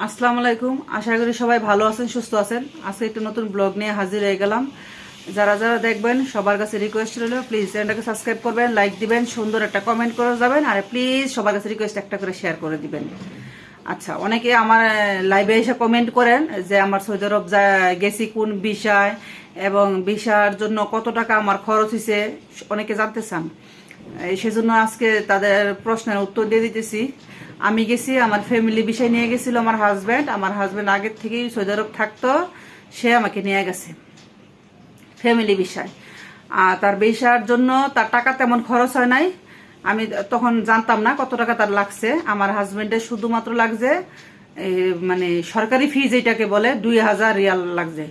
আসসালামু আলাইকুম। আশা করি সবাই ভালো আছেন, সুস্থ আছেন। আজকে একটু নতুন ব্লগ নিয়ে হাজির হয়ে গেলাম। যারা যারা দেখবেন, সবার কাছে রিকোয়েস্ট রইল প্লিজ চ্যানেলটাকে সাবস্ক্রাইব করবেন লাইক দিবেন, সুন্দর একটা কমেন্ট করে যাবেন, আর প্লিজ সবার কাছে রিকোয়েস্ট একটা করে শেয়ার করে দিবেন। আচ্ছা অনেকে আমার লাইভে এসে কমেন্ট করেন যে আমার সৌদি আরব যা গেছি কোন বিষয়, এবং ভিসার জন্য কত টাকা আমার খরচ হয়েছে অনেকে জানতে চান। সেজন্য আজকে তাদের প্রশ্নের উত্তর দিয়ে দিতেছি। আমি গেছি, আমার ফ্যামিলি বিষয় নিয়ে গেছিল, আমার হাজব্যান্ড আমার হাজব্যান্ড আগের থেকেই সৌদি আরব থাকতো, সে আমাকে নিয়ে গেছে। ফ্যামিলি বিষয়। আর তার বিষয়ের জন্য তার টাকা তেমন খরচ হয় নাই। আমি তখন জানতাম না কত টাকা তার লাগছে। আমার হাজবেন্ডের শুধুমাত্র লাগছে মানে সরকারি ফি যেটাকে বলে, দুই হাজার রিয়াল লাগছে।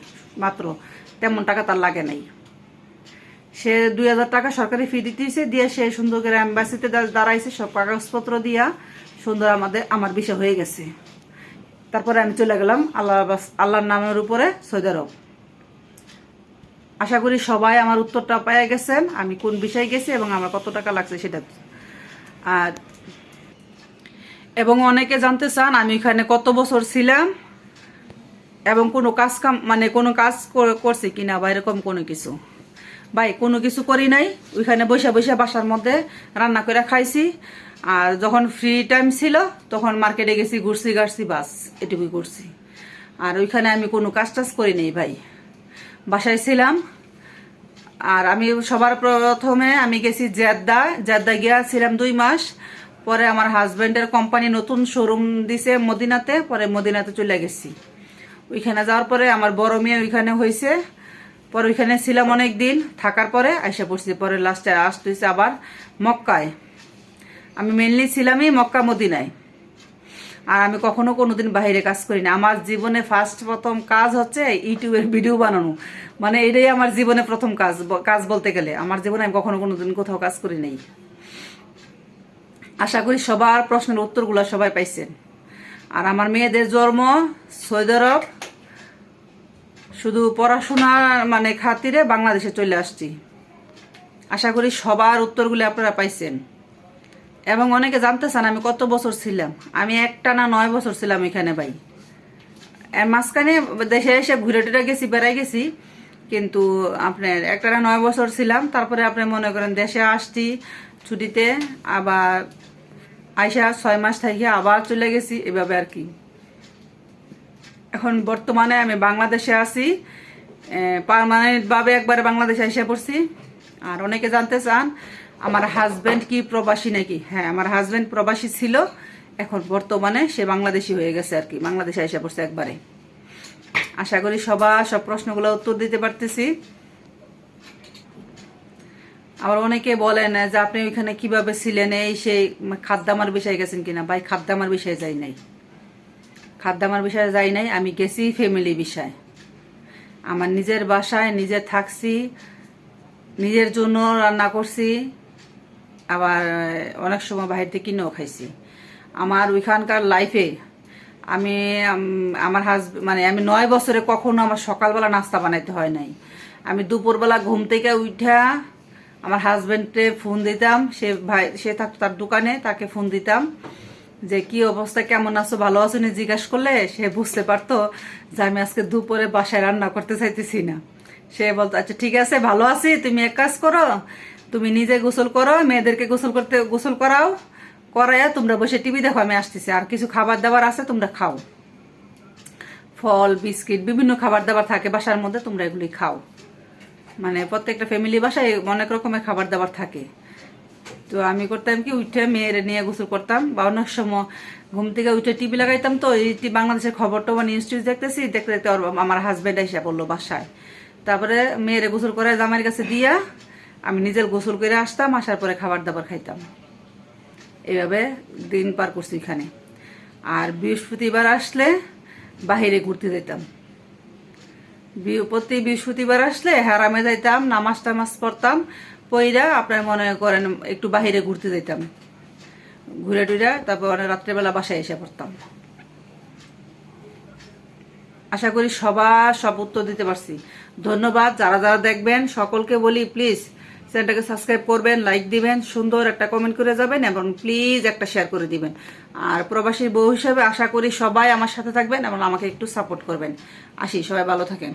মাত্র। তেমন টাকা তার লাগে নাই। সে দুই হাজার টাকা সরকারি ফি দিতেছে, দিয়ে সে সুন্দর করে অ্যাম্বাসিতে দাঁড়াইছে, সব কাগজপত্র দিয়া সুন্দর আমাদের আমার বিষয় হয়ে গেছে। তারপরে আমি চলে গেলাম আল্লাহ আল্লাহর নামের উপরে সৌদি আরব। আশা করি সবাই আমার উত্তরটা পেয়ে গেছেন, আমি কোন বিষয়ে গেছি এবং আমার কত টাকা লাগছে সেটা। আর এবং অনেকে জানতে চান, আমি এখানে কত বছর ছিলাম এবং কোনো কাজ কাম মানে কোনো কাজ করছি কিনা বা এরকম কোনো কিছু। ভাই, কোনো কিছু করি নাই। ওইখানে বসে বসে বাসার মধ্যে রান্না করে খাইছি। আর যখন ফ্রি টাইম ছিল, তখন মার্কেটে গেছি, ঘুরছি গাড়ছি বাস, এটুকুই করছি। আর ওইখানে আমি কোনো কাজ টাজ করি নাই ভাই। বাসায় ছিলাম। আর আমি সবার প্রথমে আমি গেছি জেদ্দা। জেদ্দা গিয়েছিলাম দুই মাস। পরে আমার হাজবেন্ডের কোম্পানি নতুন শোরুম দিছে মদিনাতে। পরে মদিনাতে চলে গেছি। ওইখানে যাওয়ার পরে আমার বড় মেয়ে ওইখানে হয়েছে পরে ওইখানে ছিলাম অনেক দিন থাকার পরে আইসা পড়ছি। পরে লাস্টে আসতেছে আবার মক্কায়। আমি মেনলি ছিলামই মক্কা মদিনায়। আর আমি কখনো কোনোদিন বাইরে কাজ করি না আমার জীবনে ফার্স্ট প্রথম কাজ হচ্ছে ইউটিউবের ভিডিও বানানো। মানে এটাই আমার জীবনে প্রথম কাজ কাজ বলতে গেলে। আমার জীবনে আমি কখনো কোনোদিন কোথাও কাজ করি নাই। আশা করি সবার প্রশ্নের উত্তরগুলো সবাই পাইছেন। আর আমার মেয়েদের জন্ম সৌদি আরব শুধু পড়াশোনার মানে খাতিরে বাংলাদেশে চলে আসছি। আশা করি সবার উত্তরগুলি আপনারা পাইছেন। এবং অনেকে জানতে চান আমি কত বছর ছিলাম। আমি একটা না নয় বছর ছিলাম এখানে ভাই। মাঝখানে দেশে এসে ঘুরে টুরে গেছি বেড়াই গেছি। কিন্তু আপনার একটা না নয় বছর ছিলাম। তারপরে আপনি মনে করেন দেশে আসছি, ছুটিতে আবার আইসা ছয় মাস থেকে আবার চলে গেছি, এভাবে আর কি। এখন বর্তমানে আমি বাংলাদেশে আছি। পারমানেন্টভাবে একবারে বাংলাদেশে এসে পড়ছি। আর অনেকে জানতে চান, আমার হাজব্যান্ড কি প্রবাসী নাকি? হ্যাঁ আমার হাজব্যান্ড প্রবাসী ছিল। এখন বর্তমানে সে বাংলাদেশি হয়ে গেছে আর কি, বাংলাদেশে এসে পড়ছে একবারে। আশা করি সবার সব প্রশ্নগুলো উত্তর দিতে পারতেছি। আবার অনেকে বলেন, যে আপনি ওইখানে কীভাবে ছিলেন? এই সেই খাদ্যামার বিষয়ে গেছেন কিনা? ভাই খাদ্যামার বিষয়ে যাই নাই। খাদ্যামার বিষয়ে যাই নাই, আমি গেছি ফ্যামিলি বিষয়। আমার নিজের বাসায় নিজে থাকছি, নিজের জন্য রান্না করছি, আবার অনেক সময় বাইরে থেকে কিনেও খাইছি। আমার ওইখানকার লাইফে আমি আমার হাজব্যান্ড মানে আমি নয় বছরে কখনো আমার সকালবেলা নাস্তা বানাইতে হয় নাই। আমি দুপুরবেলা ঘুম থেকে উঠা আমার হাজব্যান্ডে ফোন দিতাম, সে ভাই, সে থাকতো তার দোকানে, তাকে ফোন দিতাম। যে কি অবস্থা, কেমন আছো, ভালো আছো নি জিজ্ঞাসা করলে সে বুঝতে পারতো যে আমি আজকে দুপুরে বাসায় রান্না করতে চাইতেছি না। সে বলতো আচ্ছা ঠিক আছে, ভালো আছি, তুমি এক কাজ করো, তুমি নিজে গোসল করো, মেয়েদেরকে গোসল করতে, গোসল করাও, করাইয়া তোমরা বসে টিভি দেখো, আমি আসতেছি, আর কিছু খাবার দাবার আছে, তোমরা খাও। ফল, বিস্কিট, বিভিন্ন খাবার দাবার থাকে, বাসার মধ্যে তোমরা এগুলি খাও। মানে প্রত্যেকটা ফ্যামিলি বাসায় অনেক রকমের খাবার দাবার থাকে। তো আমি করতাম কি উঠে মেয়ের নিয়ে গোসল করতাম। বা অনেক সময় ঘুম থেকে উঠে টিভি লাগাইতাম তো, এই বাংলাদেশের খবর টবর নিউজ টিউজ দেখতেছি, দেখতে দেখতে আমার হাজব্যান্ড এসে পড়ল বাসায়। তারপরে মেয়েরে গোসল করে জামাইয়ের কাছে দিয়া আমি নিজের গোসল করে আসতাম, আসার পরে খাবার দাবার খাইতাম। এইভাবে দিন পার করছি এখানে। আর বৃহস্পতিবার আসলে বাহিরে ঘুরতে যেতাম প্রতি বৃহস্পতিবার আসলে হারামে যাইতাম, নামাজ টামাজ পড়তাম পইরা আপনার মনে করেন একটু বাহিরে ঘুরতে যেতাম ঘুরে টুরে তারপর রাত্রেবেলা বাসায় এসে পড়তাম। আশা করি সবার সব উত্তর দিতে পারছি। ধন্যবাদ। যারা যারা দেখবেন, সকলকে বলি প্লিজ চ্যানেলটাকে সাবস্ক্রাইব করবেন লাইক দিবেন, সুন্দর একটা কমেন্ট করে যাবেন এবং প্লিজ একটা শেয়ার করে দিবেন। আর প্রবাসী বউ হিসাবে আশা করি সবাই আমার সাথে থাকবেন এবং আমাকে একটু সাপোর্ট করবেন। আসি, সবাই ভালো থাকেন।